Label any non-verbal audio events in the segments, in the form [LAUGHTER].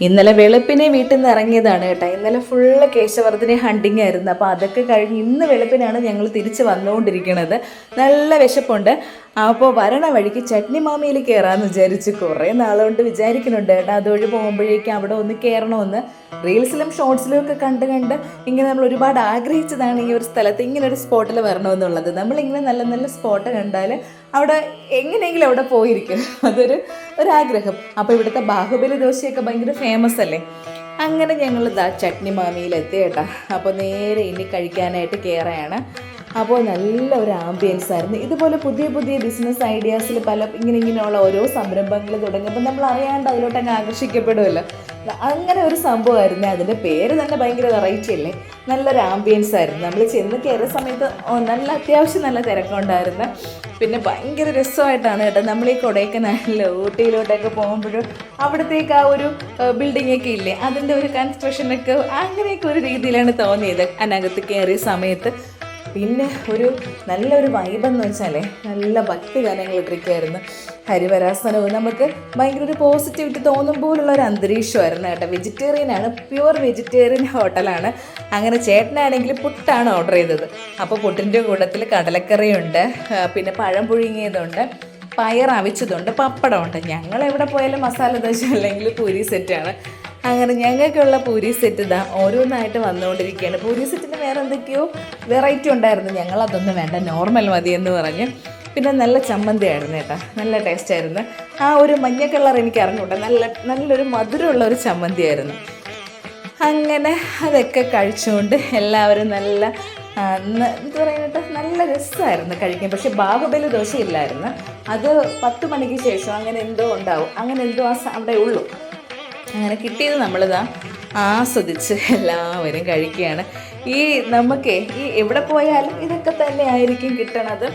ഇന്നലെ വെളുപ്പിനെ വീട്ടിൽ നിന്ന് ഇറങ്ങിയതാണ് കേട്ടോ. ഇന്നലെ ഫുള്ള് കേശവർദ്ധനെ ഹണ്ടിങ് ആയിരുന്നു. അപ്പോൾ അതൊക്കെ കഴിഞ്ഞ് ഇന്ന് വെളുപ്പിനാണ് ഞങ്ങൾ തിരിച്ച് വന്നുകൊണ്ടിരിക്കുന്നത് നല്ല വിശപ്പുണ്ട്. അപ്പോൾ വരണ വഴിക്ക് ചട്നി മാമിയിൽ കയറാമെന്ന് വിചാരിച്ച് കുറേ നാളുകൊണ്ട് വിചാരിക്കുന്നുണ്ട്. കേട്ടോ അതുവഴി പോകുമ്പോഴേക്കും അവിടെ ഒന്ന് കയറണമെന്ന് റീൽസിലും ഷോർട്സിലും ഒക്കെ കണ്ട് കണ്ട് ഇങ്ങനെ നമ്മൾ ഒരുപാട് ആഗ്രഹിച്ചതാണ് ഈ ഒരു സ്ഥലത്ത് ഇങ്ങനെ ഒരു സ്പോട്ടിൽ വരണമെന്നുള്ളത്. നമ്മളിങ്ങനെ നല്ല നല്ല സ്പോട്ട് കണ്ടാൽ അവിടെ എങ്ങനെയെങ്കിലും അവിടെ പോയിരിക്കും. അതൊരു ഒരാഗ്രഹം. അപ്പോൾ ഇവിടുത്തെ ബാഹുബലി ദോശയൊക്കെ ഭയങ്കര ഫേമസ് അല്ലേ? അങ്ങനെ ഞങ്ങൾ ഇതാ ചട്നി മാമിയിൽ എത്തി കേട്ടോ അപ്പോൾ നേരെ ഇനി കഴിക്കാനായിട്ട് കയറുകയാണ് അപ്പോൾ നല്ല ഒരു ആംബിയൻസ് ആയിരുന്നു. ഇതുപോലെ പുതിയ പുതിയ ബിസിനസ് ഐഡിയാസിൽ പല ഇങ്ങനെ ഇങ്ങനെയുള്ള ഓരോ സംരംഭങ്ങൾ തുടങ്ങുമ്പോൾ നമ്മൾ അറിയാണ്ട് അതിലോട്ട് അങ്ങ് ആകർഷിക്കപ്പെടുമല്ലോ. അങ്ങനെ ഒരു സംഭവമായിരുന്നു. അതിന്റെ പേര് തന്നെ ഭയങ്കര വെറൈറ്റി അല്ലേ? നല്ലൊരു ആംബിയൻസ് ആയിരുന്നു. നമ്മൾ ചെന്ന് കയറിയ സമയത്ത് നല്ല അത്യാവശ്യം നല്ല തിരക്കുണ്ടായിരുന്നു. പിന്നെ ഭയങ്കര രസമായിട്ടാണ് കേട്ടോ. നമ്മൾ ഈ കൊടൈക്കനാലിൽ ഊട്ടിയിലോട്ടൊക്കെ പോകുമ്പോഴും അവിടത്തേക്ക് ആ ഒരു ബിൽഡിംഗ് ഒക്കെ ഇല്ലേ? അതിന്റെ ഒരു കൺസ്ട്രക്ഷനൊക്കെ അങ്ങനെയൊക്കെ ഒരു രീതിയിലാണ് തോന്നിയത്. അതിനകത്ത് കയറിയ സമയത്ത് പിന്നെ ഒരു നല്ലൊരു വൈബെന്ന് വെച്ചാൽ നല്ല ഭക്തി ഗാനങ്ങൾ ഇട്ടിരിക്കുകയായിരുന്നു ഹരിവരാസനവും നമുക്ക് ഭയങ്കര ഒരു പോസിറ്റിവിറ്റി തോന്നും പോലുള്ള ഒരു അന്തരീക്ഷമായിരുന്നു കേട്ടോ. വെജിറ്റേറിയൻ ആണ് പ്യുവർ വെജിറ്റേറിയൻ ഹോട്ടലാണ് അങ്ങനെ ചേട്ടനാണെങ്കിൽ പുട്ടാണ് ഓർഡർ ചെയ്തത്. അപ്പോൾ പുട്ടിന്റെ കൂട്ടത്തിൽ കടലക്കറിയുണ്ട് പിന്നെ പഴം പുഴുങ്ങിയതുണ്ട് പയർ അവിച്ചതുണ്ട് പപ്പടമുണ്ട്. ഞങ്ങൾ എവിടെ പോയാലും മസാല ദോശ അല്ലെങ്കിൽ പൂരി സെറ്റാണ് അങ്ങനെ ഞങ്ങൾക്കുള്ള പൂരി സെറ്റ് ഇതാ ഓരോന്നായിട്ട് വന്നുകൊണ്ടിരിക്കുകയാണ്. പൂരി സെറ്റിന് വേറെ എന്തൊക്കെയോ വെറൈറ്റി ഉണ്ടായിരുന്നു. ഞങ്ങൾ അതൊന്നും വേണ്ട നോർമൽ മതി എന്ന് പറഞ്ഞ്. പിന്നെ നല്ല ചമ്മന്തി ആയിരുന്നു കേട്ടോ നല്ല ടേസ്റ്റ് ആയിരുന്നു. ആ ഒരു മഞ്ഞ കളർ എനിക്ക് അറിഞ്ഞൂട്ടെ നല്ല നല്ലൊരു മധുരമുള്ള ഒരു ചമ്മന്തി ആയിരുന്നു. അങ്ങനെ അതൊക്കെ കഴിച്ചുകൊണ്ട് എല്ലാവരും നല്ല എന്ത് പറയുന്നത് നല്ല രസമായിരുന്നു കഴിക്കാൻ. പക്ഷെ ബാഹുബലി ദോശ ഇല്ലായിരുന്നു അത് പത്ത് മണിക്ക് ശേഷം അങ്ങനെ എന്തോ ഉണ്ടാവും. അങ്ങനെ എന്തോ ആ അവിടെ ഉള്ളൂ. അങ്ങനെ കിട്ടിയത് നമ്മളിതാ ആസ്വദിച്ച് എല്ലാവരും കഴിക്കുകയാണ്. ഈ നമുക്ക് ഈ എവിടെ പോയാലും ഇതൊക്കെ തന്നെ ആയിരിക്കും കിട്ടണത്.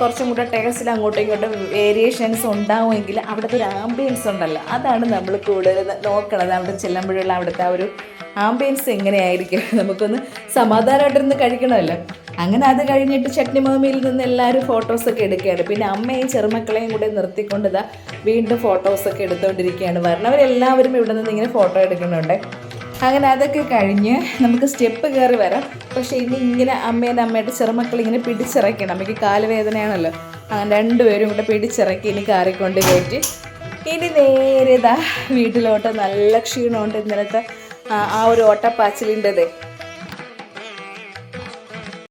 കുറച്ചും കൂടെ ടേസ്റ്റിൽ അങ്ങോട്ടും ഇങ്ങോട്ടും വേരിയേഷൻസ് ഉണ്ടാവുമെങ്കിൽ അവിടുത്തെ ഒരു ആംബിയൻസ് ഉണ്ടല്ലോ. അതാണ് നമ്മൾ കൂടുതൽ നോക്കണത്. അവിടെ ചെല്ലുമ്പോഴുള്ള അവിടുത്തെ ആ ഒരു ആംബിയൻസ് എങ്ങനെയായിരിക്കും? [LAUGHS] നമുക്കൊന്ന് സമാധാനമായിട്ടിരുന്ന് കഴിക്കണമല്ലോ. അങ്ങനെ അത് കഴിഞ്ഞിട്ട് ചട്നി മാമിയിൽ നിന്ന് എല്ലാവരും ഫോട്ടോസൊക്കെ എടുക്കുകയാണ്. പിന്നെ അമ്മയും ചെറുമക്കളെയും കൂടെ നിർത്തിക്കൊണ്ട് ഇതാ വീണ്ടും ഫോട്ടോസൊക്കെ എടുത്തുകൊണ്ടിരിക്കുകയാണ് വരണവരെല്ലാവരും ഇവിടെ നിന്ന് ഇങ്ങനെ ഫോട്ടോ എടുക്കുന്നുണ്ട്. അങ്ങനെ അതൊക്കെ കഴിഞ്ഞ് നമുക്ക് സ്റ്റെപ്പ് കയറി വരാം. പക്ഷേ ഇനി ഇങ്ങനെ അമ്മേന്റെ അമ്മയുടെ ചെറുമക്കൾ ഇങ്ങനെ പിടിച്ചിറക്കണം. അമ്മയ്ക്ക് കാലുവേദനയാണല്ലോ. അങ്ങനെ രണ്ടുപേരും കൂടെ പിടിച്ചിറക്കി ഇനി കാറിക്കൊണ്ട് കയറ്റി. ഇനി നേരെ ഇതാ വീട്ടിലോട്ട് നല്ല ക്ഷീണമുണ്ട് ഇന്നലത്തെ ആ ഒരു ഓട്ടപ്പാച്ചിലിന്റെത്.